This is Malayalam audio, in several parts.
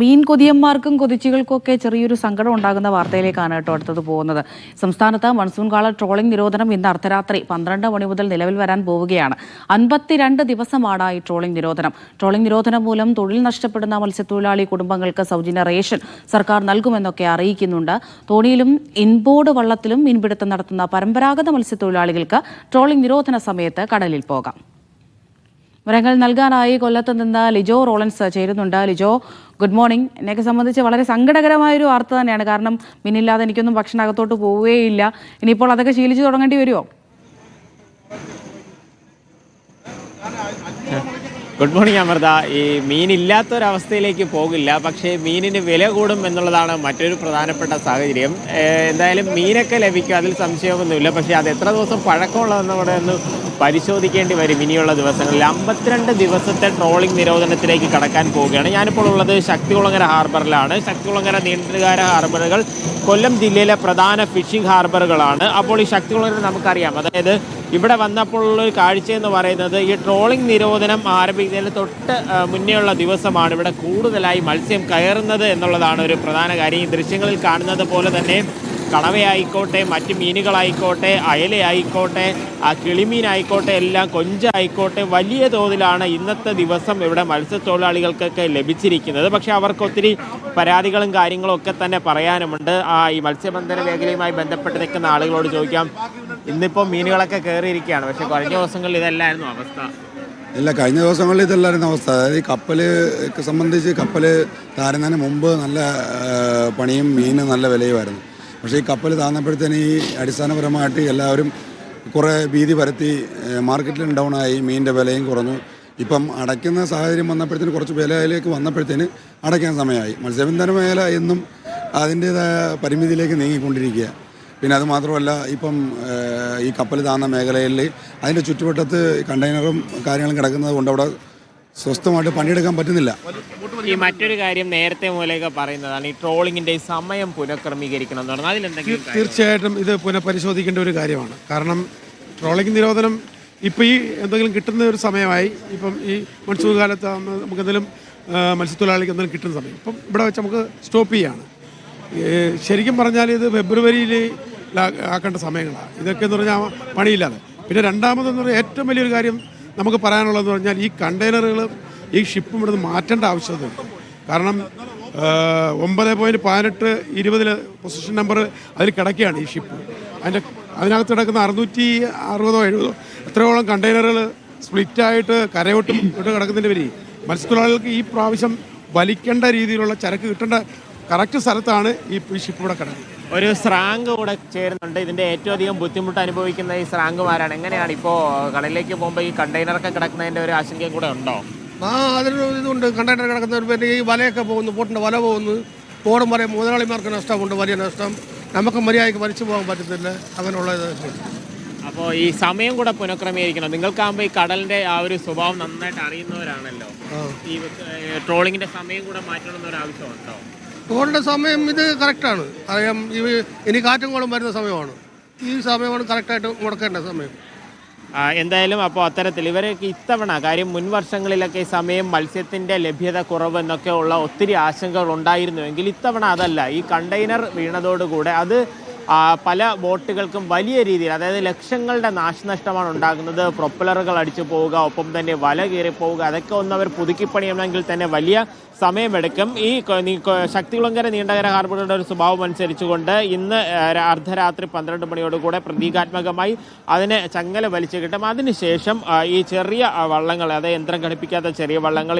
മീൻ കൊതിയന്മാർക്കും കൊതിച്ചുകൾക്കൊക്കെ ചെറിയൊരു സങ്കടം ഉണ്ടാകുന്ന വാർത്തയിലേക്കാണ് കേട്ടോ അടുത്തത് പോകുന്നത്. സംസ്ഥാനത്ത് മൺസൂൺ കാല ട്രോളിംഗ് നിരോധനം ഇന്ന് അർദ്ധരാത്രി പന്ത്രണ്ട് മണി മുതൽ നിലവിൽ വരാൻ പോവുകയാണ്. അൻപത്തിരണ്ട് ദിവസമാണ് ഈ ട്രോളിംഗ് നിരോധനം. ട്രോളിംഗ് നിരോധനം മൂലം തൊഴിൽ നഷ്ടപ്പെടുന്ന മത്സ്യത്തൊഴിലാളി കുടുംബങ്ങൾക്ക് സൗജന്യ റേഷൻ സർക്കാർ നൽകുമെന്നൊക്കെ അറിയിക്കുന്നുണ്ട്. തോണിയിലും ഇൻബോർഡ് വള്ളത്തിലും മീൻപിടുത്തം നടത്തുന്ന പരമ്പരാഗത മത്സ്യത്തൊഴിലാളികൾക്ക് ട്രോളിംഗ് നിരോധന സമയത്ത് കടലിൽ പോകാം. വിവരങ്ങൾ നൽകാനായി കൊല്ലത്ത് നിന്ന് ലിജോ റോളൻസ് ചേരുന്നുണ്ട്. ലിജോ ഗുഡ് മോർണിംഗ് എന്നെയൊക്കെ സംബന്ധിച്ച് വളരെ സങ്കടകരമായ ഒരു വാർത്ത തന്നെയാണ്. കാരണം മിന്നില്ലാതെ എനിക്കൊന്നും ഭക്ഷണം അകത്തോട്ട് പോവുകയില്ല. ഇനിയിപ്പോൾ അതൊക്കെ ശീലിച്ചു തുടങ്ങേണ്ടി വരുമോ ഗുഡ് മോർണിംഗ് അമൃത. ഈ മീനില്ലാത്തൊരവസ്ഥയിലേക്ക് പോകില്ല. പക്ഷേ മീനിന് വില കൂടും എന്നുള്ളതാണ് മറ്റൊരു പ്രധാനപ്പെട്ട സാഹചര്യം. എന്തായാലും മീനൊക്കെ ലഭിക്കും. അതിൽ സംശയമൊന്നുമില്ല. പക്ഷേ അത് എത്ര ദിവസം പഴക്കമുള്ളതെന്ന് കൂടെ ഒന്ന് പരിശോധിക്കേണ്ടി വരും ഇനിയുള്ള ദിവസങ്ങളിൽ. അമ്പത്തിരണ്ട് ദിവസത്തെ ട്രോളിംഗ് നിരോധനത്തിലേക്ക് കടക്കാൻ പോവുകയാണ്. ഞാനിപ്പോൾ ഉള്ളത് ശക്തികുളങ്ങര ഹാർബറിലാണ്. ശക്തികുളങ്ങര നീണ്ടുകാര ഹാർബറുകൾ കൊല്ലം ജില്ലയിലെ പ്രധാന ഫിഷിംഗ് ഹാർബറുകളാണ്. അപ്പോൾ ഈ ശക്തികുളങ്ങര നമുക്കറിയാം. അതായത് ഇവിടെ വന്നപ്പോൾ ഒരു കാഴ്ച എന്ന് പറയുന്നത് ഈ ട്രോളിംഗ് നിരോധനം ആരംഭിക്കുന്നതിന് തൊട്ട് മുന്നേയുള്ള ദിവസമാണ് ഇവിടെ കൂടുതലായി മത്സ്യം കയറുന്നത് എന്നുള്ളതാണ് ഒരു പ്രധാന കാര്യം. ഈ ദൃശ്യങ്ങളിൽ കാണുന്നത് പോലെ തന്നെ കണവയായിക്കോട്ടെ മറ്റ് മീനുകളായിക്കോട്ടെ അയലയായിക്കോട്ടെ ആ കിളിമീനായിക്കോട്ടെ എല്ലാം കൊഞ്ചായിക്കോട്ടെ വലിയ തോതിലാണ് ഇന്നത്തെ ദിവസം ഇവിടെ മത്സ്യത്തൊഴിലാളികൾക്കൊക്കെ ലഭിച്ചിരിക്കുന്നത്. പക്ഷേ അവർക്ക് ഒത്തിരി പരാതികളും കാര്യങ്ങളും ഒക്കെ തന്നെ പറയാനുമുണ്ട്. ആ ഈ മത്സ്യബന്ധന മേഖലയുമായി ബന്ധപ്പെട്ട് നിൽക്കുന്ന ആളുകളോട് ചോദിക്കാം. ഇന്നിപ്പോൾ മീനുകളൊക്കെ കയറിയിരിക്കുകയാണ്. പക്ഷേ കഴിഞ്ഞ ദിവസങ്ങളിൽ ഇതല്ലായിരുന്നു അവസ്ഥ. ഇല്ല കഴിഞ്ഞ ദിവസങ്ങളിൽ ഇതല്ലായിരുന്നു അവസ്ഥ. അതായത് ഈ കപ്പൽ സംബന്ധിച്ച് കപ്പൽ താരുന്നതിന് മുമ്പ് നല്ല പണിയും മീനും നല്ല വിലയുമായിരുന്നു. പക്ഷേ ഈ കപ്പൽ താന്നപ്പോഴത്തേന് ഈ അടിസ്ഥാനപരമായിട്ട് എല്ലാവരും കുറേ ഭീതി പരത്തി മാർക്കറ്റിലും ഡൗൺ ആയി മീനിന്റെ വിലയും കുറഞ്ഞു. ഇപ്പം അടയ്ക്കുന്ന സാഹചര്യം വന്നപ്പോഴത്തേന് കുറച്ച് വിലയിലേക്ക് വന്നപ്പോഴത്തേന് അടയ്ക്കാൻ സമയമായി. മത്സ്യബന്ധന മേഖല എന്നും അതിന്റേതായ പരിമിതിയിലേക്ക് നീങ്ങിക്കൊണ്ടിരിക്കുക പിന്നെ അത് മാത്രമല്ല ഇപ്പം ഈ കപ്പൽ താന്ന മേഖലയിൽ അതിന്റെ ചുറ്റുവട്ടത്ത് കണ്ടെയ്നറും കാര്യങ്ങളും കിടക്കുന്നത് കൊണ്ട് അവിടെ സ്വസ്ഥമായിട്ട് പണിയെടുക്കാൻ പറ്റുന്നില്ല. ഈ മറ്റൊരു കാര്യം നേരത്തെ മൂലമൊക്കെ പറയുന്നതാണ് ഈ ട്രോളിങ്ങിന്റെ ഈ സമയം പുനഃക്രമീകരിക്കണം എന്ന് പറഞ്ഞാൽ അതിലെന്തെങ്കിലും തീർച്ചയായിട്ടും ഇത് പുനഃപരിശോധിക്കേണ്ട ഒരു കാര്യമാണ്. കാരണം ട്രോളിംഗ് നിരോധനം ഇപ്പം ഈ എന്തെങ്കിലും കിട്ടുന്ന ഒരു സമയമായി ഇപ്പം ഈ മൺസൂൺ കാലത്ത് നമുക്ക് എന്തെങ്കിലും മത്സ്യത്തൊഴിലാളിക്ക് എന്തെങ്കിലും കിട്ടുന്ന സമയം. ഇപ്പം ഇവിടെ വെച്ച് നമുക്ക് സ്റ്റോപ്പ് ചെയ്യാണ്. ശരിക്കും പറഞ്ഞാൽ ഇത് ഫെബ്രുവരിയിൽ ആക്കേണ്ട സമയങ്ങളാണ്. ഇതൊക്കെ എന്ന് പറഞ്ഞാൽ പണിയില്ലാതെ. പിന്നെ രണ്ടാമതെന്ന് പറഞ്ഞാൽ ഏറ്റവും വലിയൊരു കാര്യം നമുക്ക് പറയാനുള്ളതെന്ന് പറഞ്ഞാൽ ഈ കണ്ടെയ്നറുകൾ ഈ ഷിപ്പും ഇവിടുന്ന് മാറ്റേണ്ട ആവശ്യമുണ്ട് കാരണം ഒമ്പത് പോയിന്റ് പതിനെട്ട് ഇരുപതിൽ പൊസിഷൻ നമ്പർ അതിൽ കിടക്കുകയാണ് ഈ ഷിപ്പ്. അതിന്റെ അതിനകത്ത് കിടക്കുന്ന അറുന്നൂറ്റി അറുപതോ എഴുപതോ എത്രയോളം കണ്ടെയ്നറുകൾ സ്പ്ലിറ്റായിട്ട് കരയോട്ടും ഇട്ട് കിടക്കുന്നതിന്റെ വരി മത്സ്യത്തൊഴിലാളികൾക്ക് ഈ പ്രാവശ്യം വലിക്കേണ്ട രീതിയിലുള്ള ചരക്ക് കിട്ടേണ്ട കറക്റ്റ് സ്ഥലത്താണ് ഈ ഷിപ്പ് ഇവിടെ കിടക്കുന്നത്. ഒരു സ്രാങ്ക് കൂടെ ചേരുന്നുണ്ട്. ഇതിന്റെ ഏറ്റവും അധികം ബുദ്ധിമുട്ട് അനുഭവിക്കുന്ന ഈ സ്രാങ്കുമാരാണ്. എങ്ങനെയാണ് ഇപ്പോ കടലിലേക്ക് പോകുമ്പോൾ ഈ കണ്ടെയ്നറൊക്കെ കിടക്കുന്നതിന്റെ ഒരു ആശങ്കയും കൂടെ ഉണ്ടോ? ആ അതിനൊരു ഇതുണ്ട്. കണ്ടെയ്നർ കിടക്കുന്ന പിന്നെ ഈ വലയൊക്കെ പോകുന്നു ബോട്ടിന്റെ വല പോകുന്നു. തോടും വരെ മുതലാളിമാർക്ക് നഷ്ടമുണ്ട് വലിയ നഷ്ടം. നമുക്ക് മര്യാദയ്ക്ക് വലിച്ചു പോകാൻ പറ്റത്തില്ല. അങ്ങനെയുള്ള അപ്പോ അപ്പോൾ ഈ സമയം കൂടെ പുനഃക്രമീകരിക്കണം. നിങ്ങൾക്കാകുമ്പോൾ ഈ കടലിന്റെ ആ ഒരു സ്വഭാവം നന്നായിട്ട് അറിയുന്നവരാണല്ലോ. ഈ ട്രോളിങ്ങിന്റെ സമയം കൂടെ മാറ്റണം എന്നൊരു ആവശ്യമുണ്ടോ പോകേണ്ട സമയം ഇത് കറക്റ്റാണ്. അറിയാം ഈ ഇനി കാറ്റും കോളും വരുന്ന സമയമാണ്. ഈ സമയമാണ് കറക്റ്റായിട്ട് മുടക്കേണ്ട സമയം. എന്തായാലും അപ്പോൾ അത്തരത്തിൽ ഇവരൊക്കെ ഇത്തവണ കാര്യം മുൻ വർഷങ്ങളിലൊക്കെ ഈ സമയം മത്സ്യത്തിന്റെ ലഭ്യത കുറവ് എന്നൊക്കെ ഉള്ള ഒത്തിരി ആശങ്കകൾ ഉണ്ടായിരുന്നുവെങ്കിൽ ഇത്തവണ അതല്ല ഈ കണ്ടെയ്നർ വീണതോടുകൂടെ അത് പല ബോട്ടുകൾക്കും വലിയ രീതിയിൽ അതായത് ലക്ഷങ്ങളുടെ നാശനഷ്ടമാണ് ഉണ്ടാകുന്നത്. പ്രൊപ്പലറുകൾ അടിച്ചു പോവുക ഒപ്പം തന്നെ വല കീറിപ്പോവുക പോവുക അതൊക്കെ ഒന്ന് അവർ പുതുക്കിപ്പണിയണമെങ്കിൽ തന്നെ വലിയ സമയമെടുക്കും. ഈ ശക്തികുളങ്കര നീണ്ടകര ഹാർബറുടെ ഒരു സ്വഭാവം അനുസരിച്ചുകൊണ്ട് ഇന്ന് അർദ്ധരാത്രി പന്ത്രണ്ട് മണിയോടുകൂടെ പ്രതീകാത്മകമായി അതിനെ ചങ്ങല വലിച്ചു കിട്ടും. അതിനുശേഷം ഈ ചെറിയ വള്ളങ്ങൾ അതായത് യന്ത്രം ഘടിപ്പിക്കാത്ത ചെറിയ വള്ളങ്ങൾ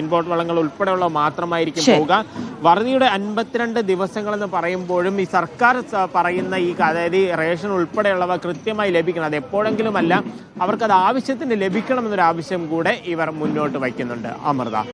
ഇൻബോട്ട് വള്ളങ്ങൾ ഉൾപ്പെടെയുള്ള മാത്രമായിരിക്കും പോവുക. വറുതിയുടെ അൻപത്തിരണ്ട് ദിവസങ്ങളെന്ന് പറയുമ്പോഴും ഈ സർക്കാർ പറയുന്ന ഈ അതായത് റേഷൻ ഉൾപ്പെടെയുള്ളവ കൃത്യമായി ലഭിക്കണം. അത് എപ്പോഴെങ്കിലുമല്ല അവർക്കത് ആവശ്യത്തിന് ലഭിക്കണം എന്നൊരു ആവശ്യം കൂടെ ഇവർ മുന്നോട്ട് വയ്ക്കുന്നുണ്ട്. അമൃത.